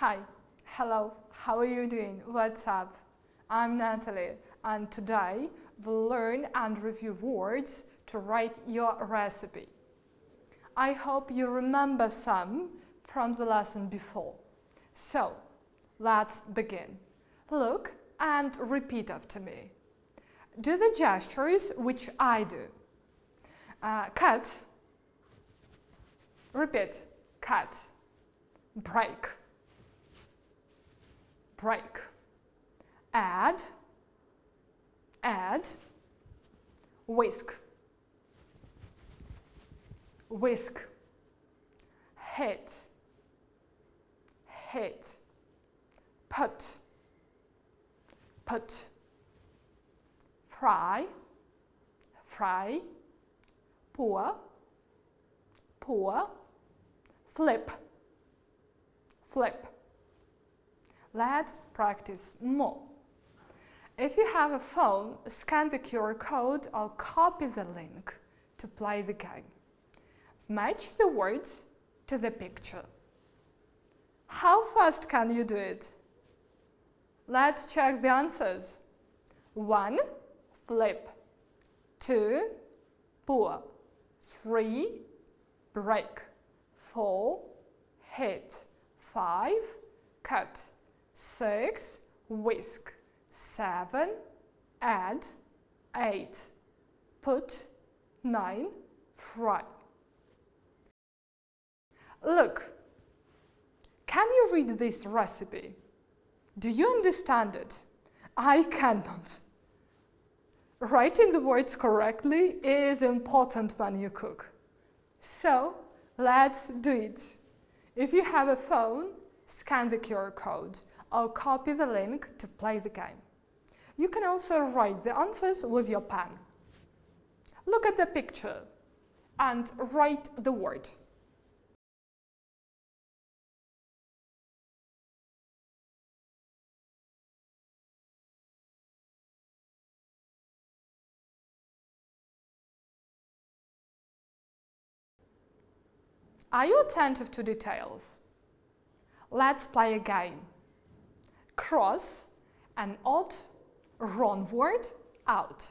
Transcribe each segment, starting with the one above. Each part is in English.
Hi, hello, how are you doing? What's up? I'm Natalie, and today we'll learn and review words to write your recipe. I hope you remember some from the lesson before. So, let's begin. Look and repeat after me. Do the gestures which I do. Uh, cut. Repeat. Cut. Break. Break. Add. Add. Whisk. Whisk. Hit. Hit. Put. Put. Fry. Fry. Pour. Pour. Flip. Flip. Let's practice more. If you have a phone, scan the QR code or copy the link to play the game. Match the words to the picture. How fast can you do it? Let's check the answers. 1. Flip. 2. Pour. 3. Break. 4. Hit. 5. Cut. 6. Whisk. 7. Add. 8. Put. 9. Fry. Look, can you read this recipe? Do you understand it? I cannot. Writing the words correctly is important when you cook. So, let's do it. If you have a phone, scan the QR code or copy the link to play the game. You can also write the answers with your pen. Look at the picture and write the word. Are you attentive to details? Let's play a game. Cross an odd wrong word out.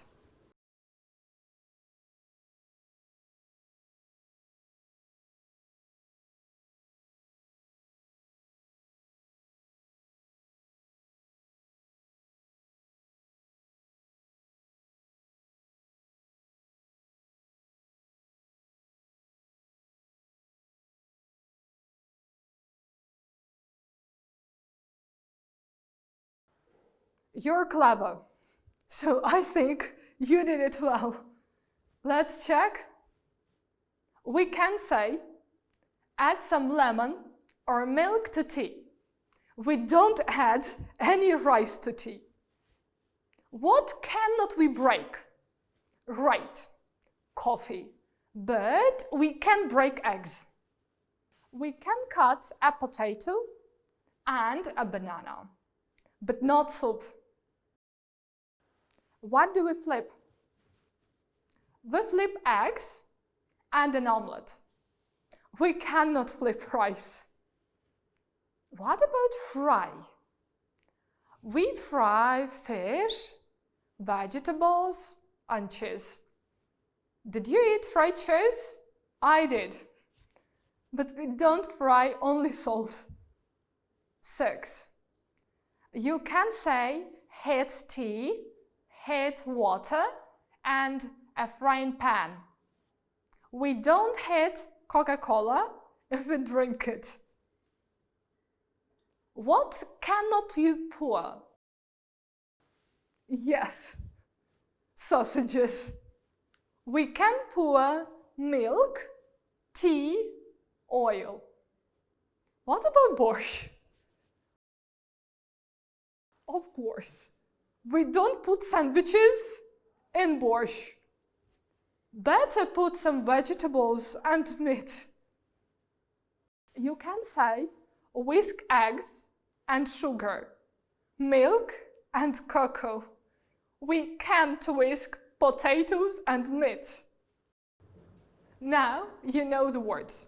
You're clever. So I think you did it well. Let's check. We can say, add some lemon or milk to tea. We don't add any rice to tea. What cannot we break? Right, coffee. But we can break eggs. We can cut a potato and a banana, but not soup. What do we flip? We flip eggs and an omelette. We cannot flip rice. What about fry? We fry fish, vegetables, and cheese. Did you eat fried cheese? I did. But we don't fry only salt. Six. You can say heat tea heat water and a frying pan. We don't hit Coca-Cola if we drink it. What cannot you pour? Yes, sausages. We can pour milk, tea, oil. What about borscht? Of course, we don't put sandwiches in borscht. Better put some vegetables and meat. You can say whisk eggs and sugar, milk and cocoa. We can't whisk potatoes and meat. Now you know the words.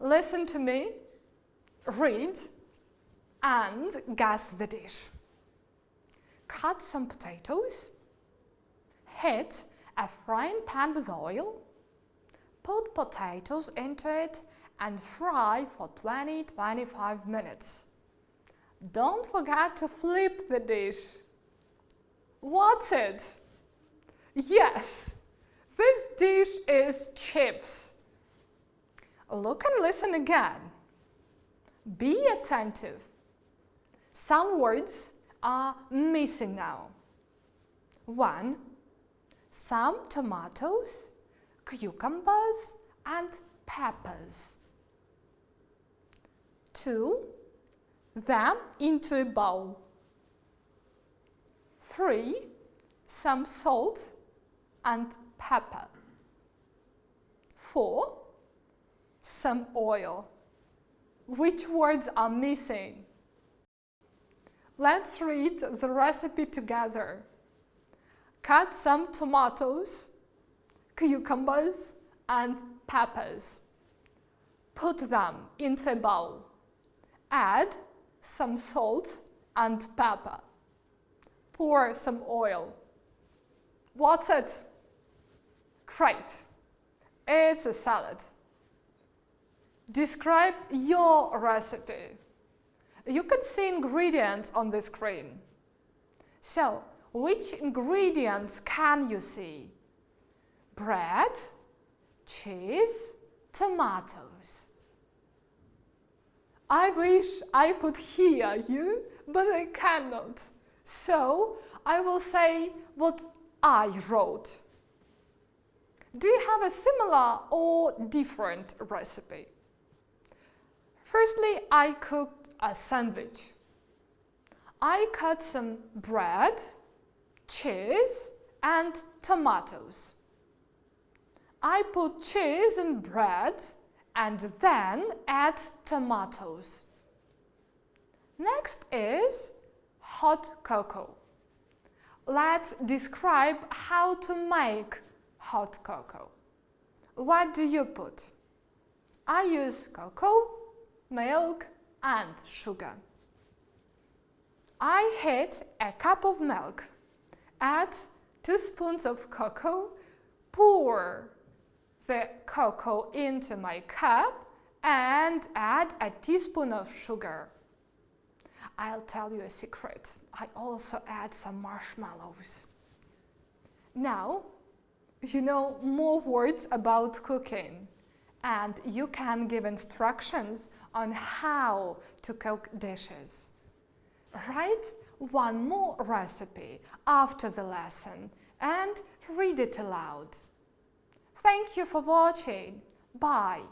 Listen to me, read, and guess the dish. Cut some potatoes. Heat a frying pan with oil. Put potatoes into it and fry for 20 25 minutes. Don't forget to flip the dish. What's it? Yes, this dish is chips. Look and listen again. Be attentive. Some words are missing now. One, some tomatoes, cucumbers, and peppers. Two, them into a bowl. Three, some salt and pepper. Four, some oil. Which words are missing? Let's read the recipe together. Cut some tomatoes, cucumbers, and peppers. Put them into a bowl. Add some salt and pepper. Pour some oil. What's it? Great. It's a salad. Describe your recipe. You can see ingredients on the screen. So, which ingredients can you see? Bread, cheese, tomatoes. I wish I could hear you, but I cannot. So I will say what I wrote. Do you have a similar or different recipe? Firstly, I cooked a sandwich. I cut some bread, cheese, and tomatoes. I put cheese and bread and then add tomatoes. Next is hot cocoa. Let's describe how to make hot cocoa. What do you put? I use cocoa, milk, and sugar. I heat a cup of milk, add two spoons of cocoa, pour the cocoa into my cup, and add a teaspoon of sugar. I'll tell you a secret. I also add some marshmallows. Now, you know more words about cooking and you can give instructions on how to cook dishes. Write one more recipe after the lesson and read it aloud. Thank you for watching. Bye.